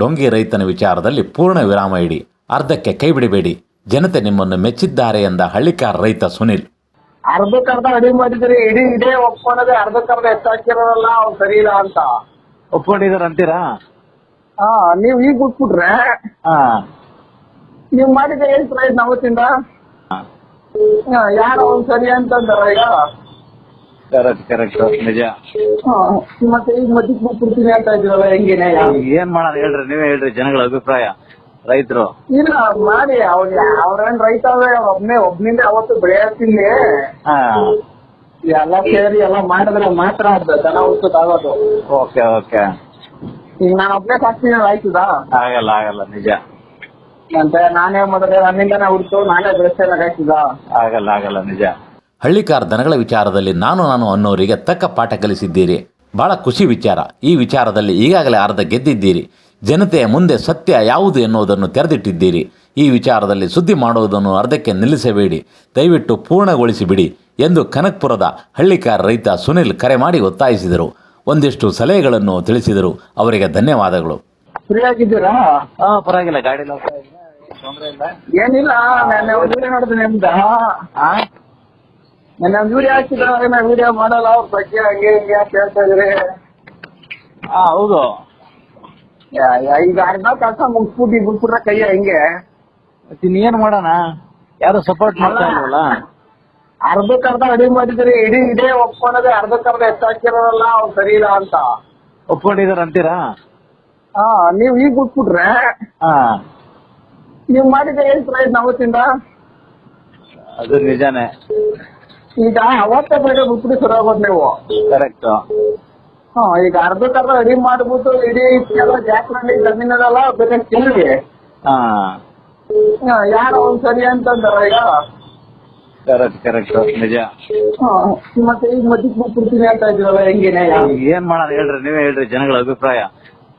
ಡೊಂಗಿ ರೈತನ ವಿಚಾರದಲ್ಲಿ ಪೂರ್ಣ ವಿರಾಮ ಇಡಿ. ಅರ್ಧಕ್ಕೆ ಕೈ ಬಿಡಬೇಡಿ. ಜನತೆ ನಿಮ್ಮನ್ನು ಮೆಚ್ಚಿದ್ದಾರೆ ಎಂದ ಹಳ್ಳಿಕಾರ ರೈತ ಸುನಿಲ್. ಅರ್ಧಕ್ಕರ್ಧ ಅಡಿ ಮಾಡಿದ್ರಿ ಇಡೀ ಇದೇ ಒಪ್ಕೊಂಡದೆ ಅರ್ಧಕ್ಕರ್ಧ ಹೆಚ್ಚಾಕಿರೋಲ್ಲ ಅವ್ರು ಸರಿ ಇಲ್ಲ ಅಂತ. ಒಪ್ಕೊಂಡಿದಾರಂತೀರಾ ಹಾ ನೀವ್ ಈಗ ಬಿಟ್ಬಿಟ್ರೆ ಹಾ. ನೀವ್ ಮಾಡಿದ ಏನ್ ಪ್ರಯತ್ನ ಅವತ್ತಿಂದ? ಯಾರು ಯಾರೋ ಒಂದ್ ಸರಿ ಅಂತಂದಾರ ಈಗ? ಕರೆಕ್ಟ್ ಕರೆಕ್ಟ್ ನಿಜ. ಹಾ, ಮತ್ತೆ ಈಗ ಮಧ್ಯಕ್ಕೆ ಬಿಟ್ಬಿಡ್ತೀನಿ ಅಂತ ಇದ್ರಲ್ಲ ಹೆಂಗೇನೆ ಏನ್ ಮಾಡೋಣ ಹೇಳ್ರಿ ನೀವೇ ಹೇಳ್ರಿ ಜನಗಳ ಅಭಿಪ್ರಾಯ ರೈತರು. ಇಲ್ಲ ಮಾಡಿ ಅವ್ರ ಅವ್ರೇನ್ ರೈತ ಅವ್ರೆ, ಅವ್ರ್ ಒಬ್ನೇ ಒಬ್ನಿಂದ ಅವತ್ತು ಬೆಳೆಯತ್ತಿಲ್ಲಿ. ಹಾ. ಎಲ್ಲಾ ಸೇರಿ ಎಲ್ಲ ಮಾಡಿದ್ರೆ ಮಾತ್ರ ಅದ್ ದನ ಆಗೋದು. Okay okay. ಈಗ ನಾನು ಒಬ್ನೇ ಸಾಕ್ತೀನಿ ಆಯ್ತದಾ? ಆಗಲ್ಲ ಆಗಲ್ಲ ನಿಜ. ಅಂತ ನಾನೇ ಮಾಡಿದ್ರೆ ನನ್ನಿಂದನೇ ಹುಡ್ತು ನಾನೇ ಬೆಳೆಸ್ತೇನೆ ಆಯ್ತದ? ಆಗಲ್ಲ ಆಗಲ್ಲ ನಿಜ. ಹಳ್ಳಿಕಾರ ದನಗಳ ವಿಚಾರದಲ್ಲಿ ನಾನು ನಾನು ಅನ್ನೋರಿಗೆ ತಕ್ಕ ಪಾಠ ಕಲಿಸಿದ್ದೀರಿ. ಬಹಳ ಖುಷಿ ವಿಚಾರ. ಈ ವಿಚಾರದಲ್ಲಿ ಈಗಾಗಲೇ ಅರ್ಧ ಗೆದ್ದಿದ್ದೀರಿ. ಜನತೆಯ ಮುಂದೆ ಸತ್ಯ ಯಾವುದು ಎನ್ನುವುದನ್ನು ತೆರೆದಿಟ್ಟಿದ್ದೀರಿ. ಈ ವಿಚಾರದಲ್ಲಿ ಸುದ್ದಿ ಮಾಡುವುದನ್ನು ಅರ್ಧಕ್ಕೆ ನಿಲ್ಲಿಸಬೇಡಿ. ದಯವಿಟ್ಟು ಪೂರ್ಣಗೊಳಿಸಿಬಿಡಿ ಎಂದು ಕನಕ್ಪುರದ ಹಳ್ಳಿಕಾರ ರೈತ ಸುನಿಲ್ ಕರೆ ಮಾಡಿ ಒತ್ತಾಯಿಸಿದರು. ಒಂದಿಷ್ಟು ಸಲಹೆಗಳನ್ನು ತಿಳಿಸಿದರು. ಅವರಿಗೆ ಧನ್ಯವಾದಗಳು. ಹಾ ಪರವಾಗಿಲ್ಲ. ಗಾಡಿ ತೊಂದ್ರೆ ಇಲ್ಲ. ಏನಿಲ್ಲ ನಾನು ನೋಡಿದೆ ನಿಮ್ದ. ಒಂದ್ ವಿಡಿಯೋ ಹಾಕಿದ್ರೆ ನಾ ವಿಡಿಯೋ ಮಾಡಲ್ಲ ಅವ್ರ ಬಗ್ಗೆ ಹಂಗೆ ಹಿಂಗೆ ಅಂತ ಹೇಳ್ತಾ ಇದ್ರಿ. ಹಾ ಹೌದು. ಈಗ ಅರ್ಧ ಕೆಲಸ ಮುಗಿಸ್ಬಿಟ್ಟು ಬಿಟ್ಬಿಟ್ರೆ ಕೈಯ ಹಿಂಗೆ. ಏನ್ ಮಾಡೋಣ? ಯಾರು ಸಪೋರ್ಟ್ ಮಾಡ್ತಾ ಇಲ್ವಲ್ಲ? ಅರ್ಧಕ್ಕರ್ಧ ಅಡಿ ಮಾಡಿದ್ರಿ ಇಡೀ ಇದೇ ಒಪ್ಕೊಂಡದೆ ಅರ್ಧಕ್ಕರ್ಧ ಹೆಚ್ಚಾಕಿರೋಲ್ಲ ಅವ್ರು ಸರಿ ಇಲ್ಲ ಅಂತ. ಒಪ್ಕೊಂಡಿದಾರ ಅಂತೀರಾ? ಹಾ ನೀವು ಈಗ ಬಿಟ್ಬಿಟ್ರೆ ಹಾ ನೀವ್ ಮಾಡಿದ ಏನ್ ಪ್ರಯತ್ನ ಅವತ್ತಿಂದ? ಅದು ನಿಜಾನೇ. ಈಗ ಅವತ್ತೇ ಬೇರೆ ಬಿಟ್ಬಿಟ್ಟು ಸರಿ ಆಗೋದು ನೀವು. ಕರೆಕ್ಟ್ ಹಾ ಈಗ ಅರ್ಧಕ್ಕರ್ಧ ರೆಡಿ ಮಾಡ್ಬಿಟ್ಟು ಇಡೀ ಎಲ್ಲ ಜಾಕ್ ಮಾಡಿ ಬೇರೆ ಕೇಳಿ ಹಾ. ಹಾ, ಯಾರೋ ಒಂದ್ ಸರಿ ಅಂತಂದಾರ ಈಗ. ಕರೆಕ್ಟ್ ಕರೆಕ್ಟ್ ನಿಜ. ಹಾ, ಮತ್ತೆ ಈಗ ಮಧ್ಯಕ್ಕೆ ಬಿಟ್ಬಿಡ್ತೀನಿ ಅಂತ ಇದ್ರಲ್ಲ ಹೆಂಗೇನೆ ಏನ್ ಮಾಡೋಣ ಹೇಳ್ರಿ ನೀವೇ ಹೇಳ್ರಿ ಜನಗಳ ಅಭಿಪ್ರಾಯ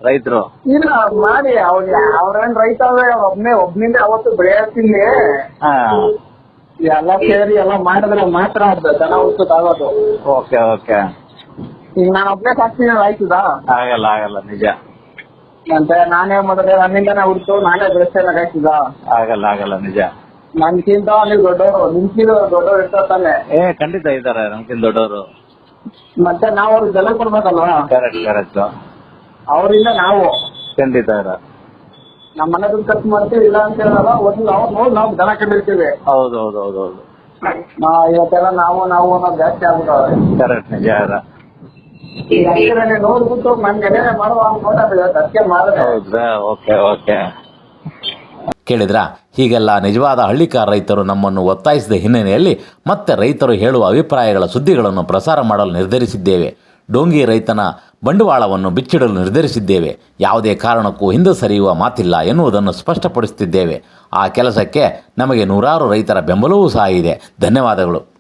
ರೈತರು. ಇಲ್ಲ ಮಾಡಿ ಅವ್ರ ಅವ್ರೇನ್ ರೈತ ಅವ್ರೆ ಅವ್ರ್ ಒಬ್ನೇ ಒಬ್ನಿಂದ ಅವತ್ತು ಬೆಳೆಯತ್ತಿಲ್ಲಿ. ಹಾ. ಎಲ್ಲ ಸೇರಿ ಎಲ್ಲ ಮಾಡಿದ್ರೆ ಮಾತ್ರ ಅದ್ ದನ ಆಗೋದು. Okay okay. ಈಗ ನಾನ್ ಒಬ್ಬನೇ ಸಾಕ್ತೀನಿ ಆಯ್ತದ? ಆಗಲ್ಲ ಆಗಲ್ಲ ನಿಜ. ಮತ್ತೆ ನಾನೇ ಮಾಡಿದ್ರೆ ನನ್ನಿಂದನೇ ಹುಡ್ತು ನಾನೇ ಬೆಳೆಸ್ತೇನೆ ಆಯ್ತದ? ಆಗಲ್ಲ ಆಗಲ್ಲ ನಿಜ. ನನ್ಕಿಂತ ನೀವು ದೊಡ್ಡವರು ನಿಮ್ಕಿಂತ ದೊಡ್ಡವರು ಇರ್ತಾರೆ ತಾನೆ ಏ ಖಂಡಿತ ಇದಾರೆ ನಮ್ಗಿಂತ ದೊಡ್ಡವರು. ಮತ್ತೆ ನಾವು ಅವ್ರಿಗೆ ಬೆಲೆ ಕೊಡ್ಬೇಕಲ್ವಾ? ಕರೆಕ್ಟ್ ಕರೆಕ್ಟ್ ಅವರಿಂದ ನಾವು. ಖಂಡಿತ ಇರ ನಮ್ಮ ಮನೆ ದುಡ್ಡು ಖರ್ಚು ಮಾಡ್ತೀವಿ ಇಲ್ಲ ಅಂತ ಹೇಳಲ್ಲ ಒಂದು ನಾವು ನೋಡಿ ನಾವು ದನ ಕಂಡಿರ್ತೀವಿ. ಹೌದು ಹೌದು ಹೌದು ಹೌದು ನಾ ಇವತ್ತೆಲ್ಲ ನಾವು ನಾವು ಅನ್ನೋದು ಜಾಸ್ತಿ ಆಗ್ಬಿಟ್ಟವ್ರೆ. ಕರೆಕ್ಟ್ ನಿಜ ಈಗ ಹತ್ತಿರನೇ ನೋಡ್ಬಿಟ್ಟು ನನ್ ಗಡೆನೆ ಮಾಡುವ ಅಂತ ನೋಡೋದು ಅದಕ್ಕೆ ಮಾಡಿದೆ ಓಕೆ ಓಕೆ. ಕೇಳಿದ್ರ? ಹೀಗೆಲ್ಲ ನಿಜವಾದ ಹಳ್ಳಿಕಾರ ರೈತರು ನಮ್ಮನ್ನು ಒತ್ತಾಯಿಸಿದ ಹಿನ್ನೆಲೆಯಲ್ಲಿ ಮತ್ತೆ ರೈತರು ಹೇಳುವ ಅಭಿಪ್ರಾಯಗಳ ಸುದ್ದಿಗಳನ್ನು ಪ್ರಸಾರ ಮಾಡಲು ನಿರ್ಧರಿಸಿದ್ದೇವೆ. ಡೋಂಗಿ ರೈತನ ಬಂಡವಾಳವನ್ನು ಬಿಚ್ಚಿಡಲು ನಿರ್ಧರಿಸಿದ್ದೇವೆ. ಯಾವುದೇ ಕಾರಣಕ್ಕೂ ಹಿಂದೆ ಸರಿಯುವ ಮಾತಿಲ್ಲ ಎನ್ನುವುದನ್ನು ಸ್ಪಷ್ಟಪಡಿಸುತ್ತಿದ್ದೇವೆ. ಆ ಕೆಲಸಕ್ಕೆ ನಮಗೆ ನೂರಾರು ರೈತರ ಬೆಂಬಲವೂ ಸಹ ಇದೆ. ಧನ್ಯವಾದಗಳು.